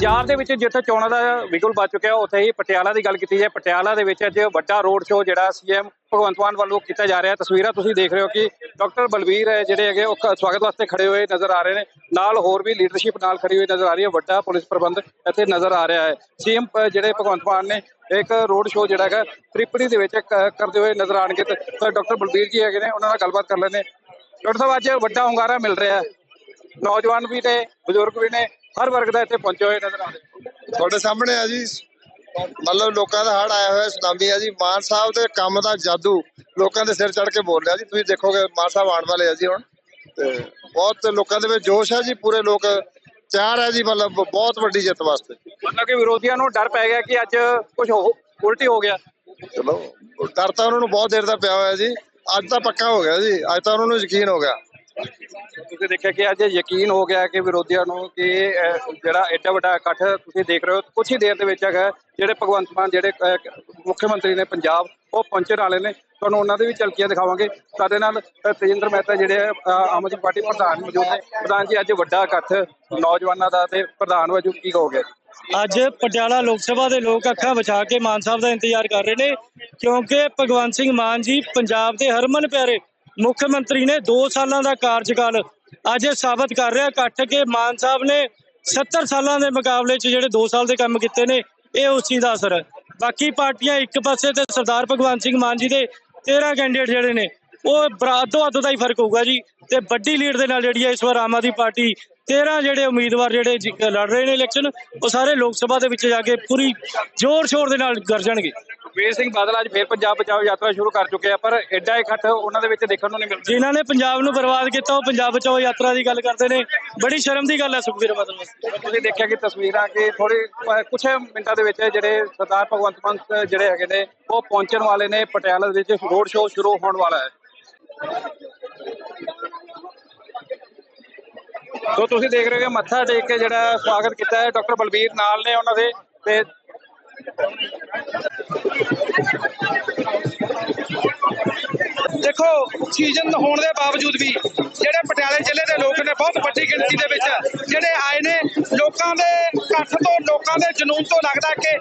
ਪੰਜਾਬ ਦੇ ਵਿੱਚ ਜਿੱਥੇ ਚੋਣਾਂ ਦਾ ਵਿਗੁਲ ਵੱਜ ਚੁੱਕਿਆ, ਉੱਥੇ ਹੀ ਪਟਿਆਲਾ ਦੀ ਗੱਲ ਕੀਤੀ ਜਾਏ। ਪਟਿਆਲਾ ਦੇ ਵਿੱਚ ਅੱਜ ਵੱਡਾ ਰੋਡ ਸ਼ੋਅ ਜਿਹੜਾ ਸੀਐਮ ਭਗਵੰਤ ਮਾਨ ਵੱਲੋਂ ਕੀਤਾ ਜਾ ਰਿਹਾ। ਤਸਵੀਰਾਂ ਤੁਸੀਂ ਦੇਖ ਰਹੇ ਹੋ ਕਿ ਡਾਕਟਰ ਬਲਵੀਰ ਜਿਹੜੇ ਹੈਗੇ, ਉਹ ਕ- ਸਵਾਗਤ ਵਾਸਤੇ ਖੜੇ ਹੋਏ ਨਜ਼ਰ ਆ ਰਹੇ ਨੇ। ਨਾਲ ਹੋਰ ਵੀ ਲੀਡਰਸ਼ਿਪ ਨਾਲ ਖੜੀ ਹੋਈ ਨਜ਼ਰ ਆ ਰਹੀ ਹੈ। ਵੱਡਾ ਪੁਲਿਸ ਪ੍ਰਬੰਧ ਇੱਥੇ ਨਜ਼ਰ ਆ ਰਿਹਾ ਹੈ। ਸੀਐਮ ਜਿਹੜੇ ਭਗਵੰਤ ਮਾਨ ਨੇ, ਇੱਕ ਰੋਡ ਸ਼ੋਅ ਜਿਹੜਾ ਹੈਗਾ, ਤ੍ਰਿਪੜੀ ਦੇ ਵਿੱਚ ਕ- ਕਰਦੇ ਹੋਏ ਨਜ਼ਰ ਆਣਗੇ ਤੇ ਡਾਕਟਰ ਬਲਬੀਰ ਜੀ ਹੈਗੇ ਨੇ, ਉਹਨਾਂ ਨਾਲ ਗੱਲਬਾਤ ਕਰ ਲੈਂਦੇ ਡਾਕਟਰ ਸਾਹਿਬ, ਅੱਜ ਵੱਡਾ ਹੁੰਗਾਰਾ ਮਿਲ ਰਿਹਾ ਹੈ। ਨੌਜਵਾਨ ਵੀ ਨੇ, ਬਜ਼ੁਰਗ ਵੀ ਨੇ। ਹਰ ਵਰਗ ਦਾ ਇੱਥੇ ਪਹੁੰਚੇ ਹੋਏ ਨਜ਼ਰ ਆ ਰਹੇ ਤੁਹਾਡੇ ਸਾਹਮਣੇ ਆ ਜੀ ਮਤਲਬ ਲੋਕਾਂ ਦਾ ਹੜ ਆਇਆ ਹੋਇਆ ਸੁਨਾਮੀ ਆ ਜੀ। ਮਾਨ ਸਾਹਿਬ ਦੇ ਕੰਮ ਦਾ ਜਾਦੂ ਲੋਕਾਂ ਦੇ ਸਿਰ ਚੜ ਕੇ ਬੋਲ ਰਿਹਾ ਜੀ। ਤੁਸੀਂ ਦੇਖੋਗੇ ਮਾਨ ਸਾਹਿਬ ਆਉਣ ਵਾਲੇ ਆ ਜੀ ਹੁਣ। ਤੇ ਬਹੁਤ ਲੋਕਾਂ ਦੇ ਵਿੱਚ ਜੋਸ਼ ਹੈ ਜੀ ਪੂਰੇ ਲੋਕ ਤਿਆਰ ਹੈ ਜੀ ਮਤਲਬ ਬਹੁਤ ਵੱਡੀ ਜਿੱਤ ਵਾਸਤੇ। ਮਤਲਬ ਕਿ ਵਿਰੋਧੀਆਂ ਨੂੰ ਡਰ ਪੈ ਗਿਆ ਕਿ ਅੱਜ ਕੁਝ ਉਲਟੀ ਹੋ ਗਿਆ। ਚਲੋ ਡਰ ਤਾਂ ਉਹਨਾਂ ਨੂੰ ਬਹੁਤ ਦੇਰ ਦਾ ਪਿਆ ਹੋਇਆ ਜੀ। ਅੱਜ ਤਾਂ ਪੱਕਾ ਹੋ ਗਿਆ ਜੀ। ਅੱਜ ਤਾਂ ਉਹਨਾਂ ਨੂੰ ਯਕੀਨ ਹੋ ਗਿਆ। ਤੁਸੀਂ ਦੇਖਿਆ ਕਿ ਅੱਜ ਯਕੀਨ ਹੋ ਗਿਆ ਕਿ ਵਿਰੋਧੀਆਂ ਨੂੰ ਕਿ ਜਿਹੜਾ ਐਡਾ ਵੱਡਾ ਇਕੱਠ ਤੁਸੀਂ ਦੇਖ ਰਹੇ ਹੋ ਕੁਝ ਹੀ ਦੇਰ ਦੇ ਵਿੱਚ ਹੈਗਾ ਜਿਹੜੇ ਭਗਵੰਤ ਮਾਨ ਜਿਹੜੇ ਮੁੱਖ ਮੰਤਰੀ ਨੇ ਪੰਜਾਬ ਉਹ ਪਹੁੰਚਣ ਵਾਲੇ ਨੇ। ਤੁਹਾਨੂੰ ਉਹਨਾਂ ਦੇ ਵੀ ਝਲਕੀਆਂ ਦਿਖਾਵਾਂਗੇ। ਸਾਡੇ ਨਾਲ ਅਹ, ਤੇਜਿੰਦਰ ਮਹਿਤਾ ਜਿਹੜੇ ਅਹ, ਆਮ ਆਦਮੀ ਪਾਰਟੀ ਪ੍ਰਧਾਨ ਮੌਜੂਦ ਨੇ। ਪ੍ਰਧਾਨ ਜੀ ਅੱਜ ਵੱਡਾ ਇਕੱਠ ਨੌਜਵਾਨਾਂ ਦਾ ਤੇ ਪ੍ਰਧਾਨ ਵਜੋਂ ਕੀ ਕਹੋਗੇ? ਅੱਜ ਪਟਿਆਲਾ ਲੋਕ ਸਭਾ ਦੇ ਲੋਕ ਅੱਖਾਂ ਵਿਛਾ ਕੇ ਮਾਨ ਸਾਹਿਬ ਦਾ ਇੰਤਜ਼ਾਰ ਕਰ ਰਹੇ ਨੇ ਕਿਉਂਕਿ ਭਗਵੰਤ ਸਿੰਘ ਮਾਨ ਜੀ ਪੰਜਾਬ ਦੇ ਹਰਮਨ ਪਿਆਰੇ ਮੁੱਖ ਮੰਤਰੀ ਨੇ 2 ਸਾਲਾਂ ਦਾ ਕਾਰਜਕਾਲ ਅੱਜ ਇਹ ਸਾਬਤ ਕਰ ਰਿਹਾ। ਇਕੱਠ ਕੇ ਮਾਨ ਸਾਹਿਬ ਨੇ 70 ਸਾਲਾਂ ਦੇ ਮੁਕਾਬਲੇ 'ਚ ਜਿਹੜੇ 2 ਸਾਲ ਦੇ ਕੰਮ ਕੀਤੇ ਨੇ, ਇਹ ਉਸ ਚੀਜ਼ ਦਾ ਅਸਰ ਹੈ। ਬਾਕੀ ਪਾਰਟੀਆਂ ਇੱਕ ਪਾਸੇ ਤੇ ਸਰਦਾਰ ਭਗਵੰਤ ਸਿੰਘ ਮਾਨ ਜੀ ਦੇ 13 ਕੈਂਡੀਡੇਟ ਜਿਹੜੇ ਨੇ, ਉਹ ਬਰਾਦੋ ਅੱਧ ਦਾ ਹੀ ਫ਼ਰਕ ਹੋਊਗਾ ਜੀ। ਤੇ ਵੱਡੀ ਲੀਡ ਦੇ ਨਾਲ ਜਿਹੜੀ ਹੈ ਇਸ ਵਾਰ ਆਮ ਆਦਮੀ ਪਾਰਟੀ 13 ਜਿਹੜੇ ਉਮੀਦਵਾਰ ਜਿਹੜੇ ਲੜ ਰਹੇ ਨੇ ਇਲੈਕਸ਼ਨ ਉਹ ਸਾਰੇ ਲੋਕ ਸਭਾ ਦੇ ਵਿੱਚ ਜਾ ਕੇ ਪੂਰੀ ਜ਼ੋਰ ਸ਼ੋਰ ਦੇ ਨਾਲ ਗਰਜਣਗੇ। ਵੀਰ ਸਿੰਘ ਬਾਦਲ ਅੱਜ ਫੇਰ ਪੰਜਾਬ ਬਚਾਓ ਯਾਤਰਾ ਸ਼ੁਰੂ ਕਰ ਚੁੱਕੇ ਆ ਪਰ ਐਡਾ ਇਕੱਠ ਉਹਨਾਂ ਦੇ ਵਿੱਚ ਦੇਖਣ ਨੂੰ ਨਹੀਂ ਮਿਲਦਾ। ਜਿਨ੍ਹਾਂ ਨੇ ਪੰਜਾਬ ਨੂੰ ਬਰਬਾਦ ਕੀਤਾ ਉਹ ਪੰਜਾਬ ਬਚਾਓ ਯਾਤਰਾ ਦੀ ਗੱਲ ਕਰਦੇ ਨੇ। ਬੜੀ ਸ਼ਰਮ ਦੀ ਗੱਲ ਹੈ ਸੁਖਬੀਰ ਬਾਦਲ ਵਾਸਤੇ ਤੁਸੀਂ ਦੇਖਿਆ ਕਿ ਤਸਵੀਰਾਂ ਕਿ ਥੋੜੇ ਕੁਝ ਮਿੰਟਾਂ ਦੇ ਵਿੱਚ ਜਿਹੜੇ ਸਰਦਾਰ ਭਗਵੰਤ ਮਾਨ ਜਿਹੜੇ ਹੈਗੇ ਨੇ ਉਹ ਪਹੁੰਚਣ ਵਾਲੇ ਨੇ ਪਟਿਆਲਾ ਦੇ ਵਿੱਚ। ਰੋਡ ਸ਼ੋਅ ਸ਼ੁਰੂ ਹੋਣ ਵਾਲਾ ਹੈ। ਸੋ ਤੁਸੀਂ ਦੇਖ ਰਹੇ ਹੋ ਮੱਥਾ ਟੇਕ ਕੇ ਜਿਹੜਾ ਸਵਾਗਤ ਕੀਤਾ ਹੈ ਡਾਕਟਰ ਬਲਬੀਰ ਨਾਲ ਨੇ ਉਹਨਾਂ ਦੇ ਤੇ ਦੇਖੋ ਸੀਜ਼ਨ ਹੋਣ ਦੇ ਬਾਵਜੂਦ ਵੀ ਜਿਹੜੇ ਪਟਿਆਲੇ ਜ਼ਿਲ੍ਹੇ ਦੇ ਲੋਕ ਨੇ ਬਹੁਤ ਵੱਡੀ ਗਿਣਤੀ ਦੇ ਵਿੱਚ ਜਿਹੜੇ ਆਏ ਨੇ ਲੋਕਾਂ ਦੇ ਇਕੱਠ ਤੋਂ ਲੋਕਾਂ ਦੇ ਜਨੂਨ ਤੋਂ ਲੱਗਦਾ ਕਿ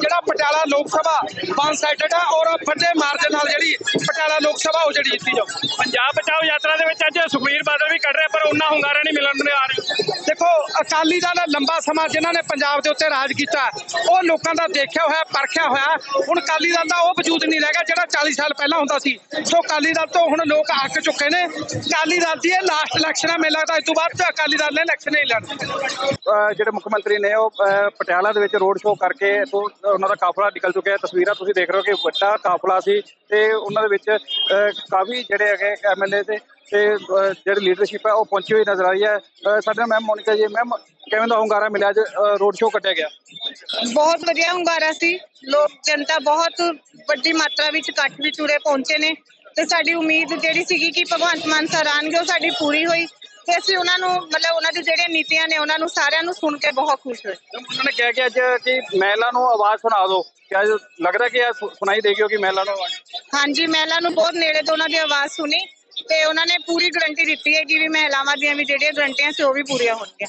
ਜਿਹੜਾ ਪਟਿਆਲਾ ਲੋਕ ਸਭਾ ਵਨ ਸਾਈਡਡ ਆ ਔਰ ਵੱਡੇ ਮਾਰਜਨ ਨਾਲ ਜਿਹੜੀ ਪਟਿਆਲਾ ਲੋਕ ਸਭਾ ਉਹ ਜਿਹੜੀ ਜਿੱਤੀ ਜਾਊ। ਪੰਜਾਬ ਬਚਾਓ ਯਾਤਰਾ ਦੇ ਵਿੱਚ ਅੱਜ ਸੁਖਬੀਰ ਬਾਦਲ ਵੀ ਕੱਢ ਰਹੇ ਪਰ ਉਹਨਾਂ ਹੁੰਗਾਰਾ ਨਹੀਂ ਮਿਲਣ ਦੇ ਆ ਰਹੇ। ਦੇਖੋ ਅਕਾਲੀ ਦਲ ਲੰਬਾ ਸਮਾਂ ਜਿਨ੍ਹਾਂ ਨੇ ਪੰਜਾਬ ਦੇ ਉੱਤੇ ਰਾਜ ਕੀਤਾ ਉਹ ਲੋਕਾਂ ਦਾ ਦੇਖਿਆ ਹੋਇਆ ਪਰਖਿਆ ਹੋਇਆ ਹੁਣ ਅਕਾਲੀ ਦਲ ਦਾ ਉਹ ਵਜੂਦ ਨਹੀਂ ਰਹਿ ਗਿਆ ਜਿਹੜਾ 40 ਸਾਲ ਪਹਿਲਾਂ ਹੁੰਦਾ ਸੀ। ਸੋ ਅਕਾਲੀ ਦਲ ਤੋਂ ਹੁਣ ਲੋਕ ਅੱਕ ਚੁੱਕੇ ਨੇ। ਅਕਾਲੀ ਦਲ ਦੀ ਇਹ ਲਾਸਟ ਇਲੈਕਸ਼ਨ ਹੈ ਮੈਨੂੰ ਲੱਗਦਾ ਇਸ ਤੋਂ ਬਾਅਦ ਤਾਂ ਅਕਾਲੀ ਦਲ ਨੇ ਇਲੈਕਸ਼ਨ ਨਹੀਂ ਲੜਨੀ। ਜਿਹੜੇ ਮੁੱਖ ਮੰਤਰੀ ਨੇ ਉਹ ਪਟਿਆਲਾ ਦੇ ਵਿੱਚ ਰੋਡ ਸ਼ੋਅ ਕਰਕੇ ਇੱਥੋਂ ਉਹਨਾਂ ਦਾ ਕਾਫਲਾ ਨਿਕਲ ਚੁੱਕਿਆ ਹੈ। ਤਸਵੀਰਾਂ ਤੁਸੀਂ ਦੇਖ ਰਹੇ ਹੋ ਕਿ ਵੱਡਾ ਕਾਫਲਾ ਸੀ ਤੇ ਉਹਨਾਂ ਦੇ ਵਿੱਚ ਕਾਫੀ ਜਿਹੜੇ ਹੈਗੇ ਐਮਐਲਏ ਤੇ ਤੇ ਜਿਹੜੀ ਲੀਡਰਸ਼ਿਪ ਹੈ ਉਹ ਪਹੁੰਚੀ ਹੋਈ ਨਜ਼ਰ ਆ ਰਹੀ ਹੈ। ਸਾਡੇ ਨਾਲ ਮੈਮ ਮੋਨਿਕਾ ਜੀ ਮੈਮ ਕਿਵੇਂ ਦਾ ਹੁੰਗਾਰਾ ਮਿਲਿਆ ਅੱਜ ਰੋਡ ਸ਼ੋਅ ਕੱਟਿਆ ਗਿਆ? ਬਹੁਤ ਵਧੀਆ ਹੁੰਗਾਰਾ ਸੀ। ਲੋਕ ਜਨਤਾ ਬਹੁਤ ਵੱਡੀ ਮਾਤਰਾ ਵਿੱਚ ਇਕੱਠ ਵਿੱਚ ਉਰੇ ਪਹੁੰਚੇ ਨੇ। ਤੇ ਸਾਡੀ ਉਮੀਦ ਜਿਹੜੀ ਸੀਗੀ ਕਿ ਭਗਵੰਤ ਮਾਨ ਸਰ ਆਉਣਗੇ ਉਹ ਸਾਡੀ ਪੂਰੀ ਹੋਈ ਤੇ ਅਸੀਂ ਉਹਨਾਂ ਨੂੰ ਮਤਲਬ ਉਹਨਾਂ ਦੀ ਜਿਹੜੀਆਂ ਨੀਤੀਆਂ ਨੇ ਉਹਨਾਂ ਨੂੰ ਸਾਰਿਆਂ ਨੂੰ ਸੁਣ ਕੇ ਬਹੁਤ ਖੁਸ਼ ਹੋਏ। ਉਹਨਾਂ ਨੇ ਕਿਹਾ ਕਿ ਅੱਜ ਕਿ ਮਹਿਲਾ ਨੂੰ ਆਵਾਜ਼ ਸੁਣਾ ਦਿਓ ਕਿ ਅੱਜ ਲੱਗਦਾ ਕਿ ਸੁਣਾਈ ਦੇਗੀ ਕਿ ਮਹਿਲਾ ਨੂੰ ਆਵਾਜ਼ ਹਾਂਜੀ ਮਹਿਲਾ ਨੂੰ ਬਹੁਤ ਨੇੜੇ ਤੋਂ ਉਹਨਾਂ ਦੀ ਆਵਾਜ਼ ਸੁਣੀ ਤੇ ਉਹਨਾਂ ਨੇ ਪੂਰੀ ਗਰੰਟੀ ਦਿੱਤੀ ਹੈ ਕਿ ਵੀ ਮਹਿਲਾਵਾਂ ਦੀਆਂ ਵੀ ਜਿਹੜੀਆਂ ਗਰੰਟੀਆਂ ਸੀ ਉਹ ਵੀ ਪੂਰੀਆਂ ਹੋਣਗੀਆਂ।